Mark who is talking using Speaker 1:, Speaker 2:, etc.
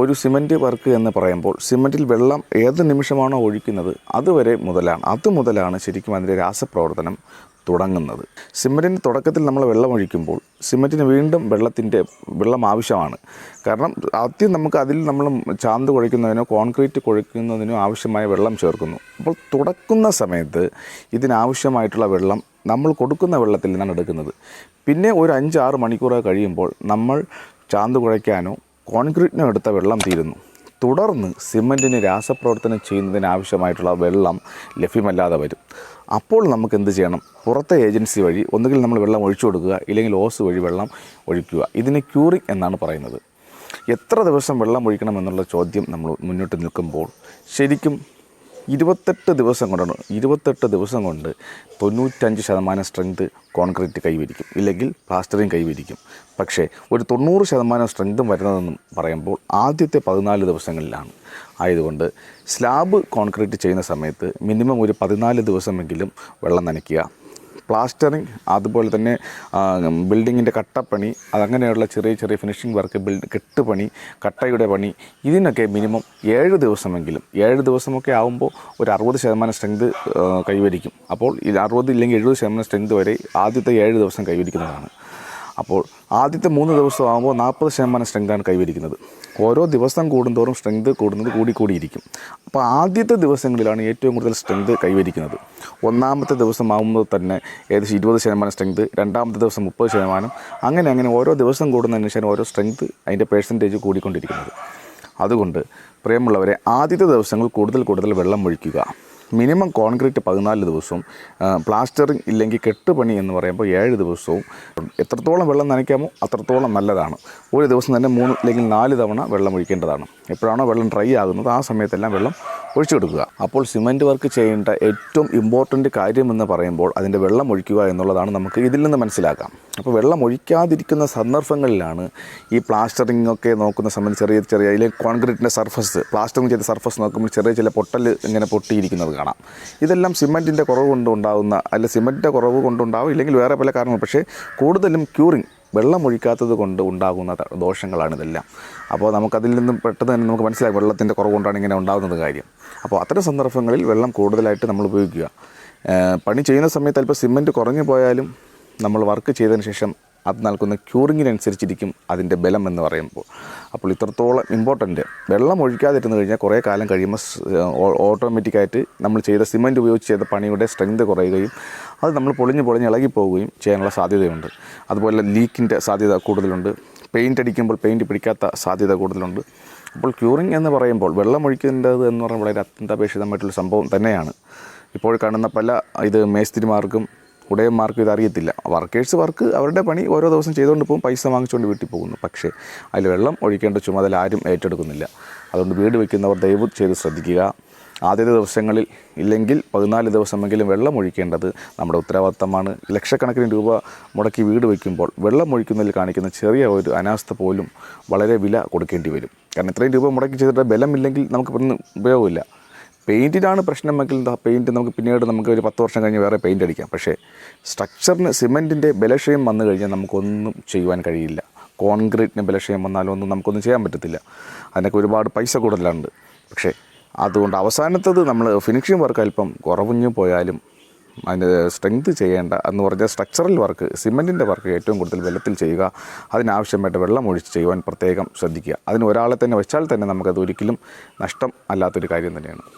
Speaker 1: ഒരു cement work എന്ന് പറയുമ്പോൾ സിമന്റിൽ വെള്ളം ഏത് നിമിഷമാണോ ഒഴിക്കുന്നത് അതുവരെ മുതലാണ്. അത് മുതലാണ് ശരിക്കും അതിന്റെ രാസപ്രവർത്തനം തുടങ്ങുന്നത്. സിമന്റിന്റെ തുടക്കത്തിൽ നമ്മൾ വെള്ളം ഒഴിക്കുമ്പോൾ സിമന്റിന് വീണ്ടും വെള്ളത്തിന്റെ വെള്ളം ആവശ്യമാണ്. കാരണം ആദ്യം നമുക്ക് അതിൽ നമ്മൾ ചാന്ത് കുഴയ്ക്കുന്നതിനോ കോൺക്രീറ്റ് കുഴയ്ക്കുന്നതിനോ ആവശ്യമായ വെള്ളം ചേർക്കുന്നു. അപ്പോൾ തുടക്കുന്ന സമയത്ത് ഇതിനാവശ്യമായിട്ടുള്ള വെള്ളം നമ്മൾ കൊടുക്കുന്ന വെള്ളത്തിൽ നിന്നാണ് എടുക്കുന്നത്. പിന്നെ ഒരു അഞ്ചാറ് മണിക്കൂർ കഴിയുമ്പോൾ നമ്മൾ ചാന്ത് കുഴയ്ക്കാനോ കോൺക്രീറ്റിനോ എടുത്ത വെള്ളം തീരുന്നു. തുടർന്ന് സിമന്റിന് രാസപ്രവർത്തനം ചെയ്യുന്നതിന് ആവശ്യമായിട്ടുള്ള വെള്ളം ലഭ്യമല്ലാതെ വരും. അപ്പോൾ നമുക്ക് എന്ത് ചെയ്യണം? പുറത്തെ ഏജൻസി വഴി ഒന്നുകിൽ നമ്മൾ വെള്ളം ഒഴിച്ചു കൊടുക്കുക ഇല്ലെങ്കിൽ ഓസ് വഴി വെള്ളം ഒഴിക്കുക. ഇതിന് ക്യൂറിങ് എന്നാണ് പറയുന്നത്. എത്ര ദിവസം വെള്ളം ഒഴിക്കണം എന്നുള്ള ചോദ്യം നമ്മൾ മുന്നോട്ട് നിൽക്കുമ്പോൾ ശരിക്കും ഇരുപത്തെട്ട് ദിവസം കൊണ്ടാണ് ഇരുപത്തെട്ട് ദിവസം കൊണ്ട് തൊണ്ണൂറ്റഞ്ച് ശതമാനം സ്ട്രെങ്ത് കോൺക്രീറ്റ് കൈവരിക്കും. ഇല്ലെങ്കിൽ പ്ലാസ്റ്ററിങ് കൈവരിക്കും. പക്ഷേ ഒരു തൊണ്ണൂറ് ശതമാനം സ്ട്രെങ്തും വരുന്നതെന്നും പറയുമ്പോൾ ആദ്യത്തെ പതിനാല് ദിവസങ്ങളിലാണ്. ആയതുകൊണ്ട് സ്ലാബ് കോൺക്രീറ്റ് ചെയ്യുന്ന സമയത്ത് മിനിമം ഒരു പതിനാല് ദിവസമെങ്കിലും വെള്ളം നനയ്ക്കുക. പ്ലാസ്റ്ററിങ് അതുപോലെ തന്നെ ബിൽഡിങ്ങിന്റെ കട്ടപ്പണി അതങ്ങനെയുള്ള ചെറിയ ചെറിയ ഫിനിഷിംഗ് വർക്ക് ബിൽഡ് കെട്ടുപണി കട്ടയുടെ പണി ഇതിനൊക്കെ മിനിമം ഏഴ് ദിവസമെങ്കിലും ഏഴ് ദിവസമൊക്കെ ആകുമ്പോൾ ഒരു അറുപത് ശതമാനം സ്ട്രെങ്ത് കൈവരിക്കും. അപ്പോൾ ഇത് അറുപത് ഇല്ലെങ്കിൽ എഴുപത് ശതമാനം സ്ട്രെങ്ത് വരെ ആദ്യത്തെ ഏഴ് ദിവസം കൈവരിക്കുന്നതാണ്. അപ്പോൾ ആദ്യത്തെ മൂന്ന് ദിവസം ആകുമ്പോൾ നാൽപ്പത് ശതമാനം സ്ട്രെങ്താണ് കൈവരിക്കുന്നത്. ഓരോ ദിവസം കൂടുന്തോറും സ്ട്രെങ്ത് കൂടുന്നത് കൂടിക്കൂടിയിരിക്കും അപ്പോൾ ആദ്യത്തെ ദിവസങ്ങളിലാണ് ഏറ്റവും കൂടുതൽ സ്ട്രെങ്ത് കൈവരിക്കുന്നത്. ഒന്നാമത്തെ ദിവസമാകുമ്പോൾ തന്നെ ഏകദേശം ഇരുപത് ശതമാനം സ്ട്രെങ്ത് രണ്ടാമത്തെ ദിവസം മുപ്പത് ശതമാനം. അങ്ങനെ അങ്ങനെ ഓരോ ദിവസം കൂടുന്നതിന് ഓരോ സ്ട്രെങ്ത് അതിന്റെ പേഴ്സന്റേജ് കൂടിക്കൊണ്ടിരിക്കുന്നത്. അതുകൊണ്ട് പ്രിയമുള്ളവരെ ആദ്യത്തെ ദിവസങ്ങൾ കൂടുതൽ കൂടുതൽ വെള്ളം ഒഴിക്കുക. മിനിമം കോൺക്രീറ്റ് പതിനാല് ദിവസവും പ്ലാസ്റ്ററിങ് ഇല്ലെങ്കിൽ കെട്ടുപണി എന്ന് പറയുമ്പോൾ ഏഴ് ദിവസവും. എത്രത്തോളം വെള്ളം നനയ്ക്കാമോ അത്രത്തോളം നല്ലതാണ്. ഒരു ദിവസം തന്നെ മൂന്ന് അല്ലെങ്കിൽ നാല് തവണ വെള്ളം ഒഴിക്കേണ്ടതാണ്. എപ്പോഴാണോ വെള്ളം ഡ്രൈ ആകുന്നത് ആ സമയത്തെല്ലാം വെള്ളം ഒഴിച്ചു കൊടുക്കുക അപ്പോൾ സിമന്റ് വർക്ക് ചെയ്യേണ്ട ഏറ്റവും ഇമ്പോർട്ടന്റ് കാര്യമെന്ന് പറയുമ്പോൾ അതിന്റെ വെള്ളം ഒഴിക്കുക എന്നുള്ളതാണ് നമുക്ക് ഇതിൽ നിന്ന് മനസ്സിലാക്കാം. അപ്പോൾ വെള്ളം ഒഴിക്കാതിരിക്കുന്ന സന്ദർഭങ്ങളിലാണ് ഈ പ്ലാസ്റ്ററിംഗ് ഒക്കെ നോക്കുന്ന സമയത്ത് ചെറിയ ചെറിയ അതിലെ കോൺക്രീറ്റിന്റെ സർഫസ് പ്ലാസ്റ്ററിംഗ് ചെയ്ത സർഫസ് നോക്കുമ്പോൾ ചെറിയ ചില പൊട്ടൽ ഇങ്ങനെ പൊട്ടിയിരിക്കുന്നത് കാണാം. ഇതെല്ലാം സിമന്റിന്റെ കുറവ് കൊണ്ടുണ്ടാകുന്ന അല്ല സിമന്റിന്റെ കുറവ് കൊണ്ടുണ്ടാവും ഇല്ലെങ്കിൽ വേറെ പല കാരണങ്ങൾ. പക്ഷേ കൂടുതലും ക്യൂറിങ് വെള്ളം ഒഴിക്കാത്തത് കൊണ്ട് ഉണ്ടാകുന്ന ദോഷങ്ങളാണിതെല്ലാം അപ്പോൾ നമുക്കതിൽ നിന്നും പെട്ടെന്ന് തന്നെ നമുക്ക് മനസ്സിലായി വെള്ളത്തിന്റെ കുറവ് കൊണ്ടാണ് ഇങ്ങനെ ഉണ്ടാകുന്നത് കാര്യം. അപ്പോൾ അത്തരം സന്ദർഭങ്ങളിൽ വെള്ളം കൂടുതലായിട്ട് നമ്മൾ ഉപയോഗിക്കുക. പണി ചെയ്യുന്ന സമയത്ത് അല്പം സിമന്റ് കുറഞ്ഞു പോയാലും നമ്മൾ വർക്ക് ചെയ്തതിന് ശേഷം അത് നൽകുന്ന ക്യൂറിങ്ങിനനുസരിച്ചിരിക്കും അതിന്റെ ബലം എന്ന് പറയുമ്പോൾ. അപ്പോൾ ഇത്രത്തോളം ഇമ്പോർട്ടന്റ് വെള്ളം ഒഴിക്കാതിരുന്ന് കഴിഞ്ഞാൽ കുറേ കാലം കഴിയുമ്പോൾ ഓട്ടോമാറ്റിക്കായിട്ട് നമ്മൾ ചെയ്ത സിമന്റ് ഉപയോഗിച്ച് ചെയ്ത പണിയുടെ സ്ട്രെങ്ത് കുറയുകയും അത് നമ്മൾ പൊളിഞ്ഞ് പൊളിഞ്ഞ് ഇളകി പോവുകയും ചെയ്യാനുള്ള സാധ്യതയുണ്ട്. അതുപോലെ ലീക്കിന്റെ സാധ്യത കൂടുതലുണ്ട്. പെയിന്റ് അടിക്കുമ്പോൾ പെയിന്റ് പിടിക്കാത്ത സാധ്യത കൂടുതലുണ്ട്. അപ്പോൾ ക്യൂറിങ് എന്ന് പറയുമ്പോൾ വെള്ളം ഒഴിക്കേണ്ടത് എന്ന് പറയുമ്പോൾ വളരെ അത്യന്താപേക്ഷിതമായിട്ടുള്ള സംഭവം തന്നെയാണ്. ഇപ്പോൾ കാണുന്ന പല ഇത് മേസ്തിരിമാർക്കും ഉടയന്മാർക്കും ഇതറിയത്തില്ല. വർക്കേഴ്സ് വർക്ക് അവരുടെ പണി ഓരോ ദിവസം ചെയ്തുകൊണ്ട് പോകും പൈസ വാങ്ങിച്ചുകൊണ്ട് വീട്ടിൽ പോകുന്നു. പക്ഷേ അതിൽ വെള്ളം ഒഴിക്കേണ്ട ചുമതല ആരും ഏറ്റെടുക്കുന്നില്ല. അതുകൊണ്ട് വീട് വയ്ക്കുന്നവർ ദയവ് ചെയ്ത് ശ്രദ്ധിക്കുക. ആദ്യത്തെ ദിവസങ്ങളിൽ ഇല്ലെങ്കിൽ പതിനാല് ദിവസമെങ്കിലും വെള്ളം ഒഴിക്കേണ്ടത് നമ്മുടെ ഉത്തരവാദിത്തമാണ്. ലക്ഷക്കണക്കിന് രൂപ മുടക്കി വീട് വയ്ക്കുമ്പോൾ വെള്ളം ഒഴിക്കുന്നതിൽ കാണിക്കുന്ന ചെറിയ ഒരു അനാസ്ഥ പോലും വളരെ വില കൊടുക്കേണ്ടി വരും. കാരണം ഇത്രയും രൂപ മുടക്കി ചെയ്തിട്ട് ബലമില്ലെങ്കിൽ നമുക്ക് ഉപയോഗമില്ല. പെയിന്റിനാണ് പ്രശ്നമെങ്കിൽ എന്താ പെയിന്റ് നമുക്ക് പിന്നീട് നമുക്ക് ഒരു പത്ത് വർഷം കഴിഞ്ഞ് വേറെ പെയിന്റ് അടിക്കാം. പക്ഷേ സ്ട്രക്ചറിന് സിമെന്റിന്റെ ബലക്ഷയം വന്നു കഴിഞ്ഞാൽ നമുക്കൊന്നും ചെയ്യുവാൻ കഴിയില്ല. കോൺക്രീറ്റിന് ബലക്ഷയം വന്നാലും ഒന്നും നമുക്കൊന്നും ചെയ്യാൻ പറ്റത്തില്ല. അതിനൊക്കെ ഒരുപാട് പൈസ കൂടുതലുണ്ട്. പക്ഷേ അതുകൊണ്ട് അവസാനത്തത് നമ്മൾ ഫിനിഷിംഗ് വർക്ക് അല്പം കുറവുഞ്ഞു പോയാലും അതിന്റെ സ്ട്രെങ്ത് ചെയ്യേണ്ട എന്ന് പറഞ്ഞാൽ സ്ട്രക്ചറൽ വർക്ക് സിമെന്റിന്റെ വർക്ക് ഏറ്റവും കൂടുതൽ വെള്ളത്തിൽ ചെയ്യുക. അതിനാവശ്യമായിട്ട് വെള്ളം ഒഴിച്ച് ചെയ്യുവാൻ പ്രത്യേകം ശ്രദ്ധിക്കുക. അതിന് ഒരാളെ തന്നെ വെച്ചാൽ തന്നെ നമുക്കത് ഒരിക്കലും നഷ്ടം അല്ലാത്തൊരു കാര്യം തന്നെയാണ്.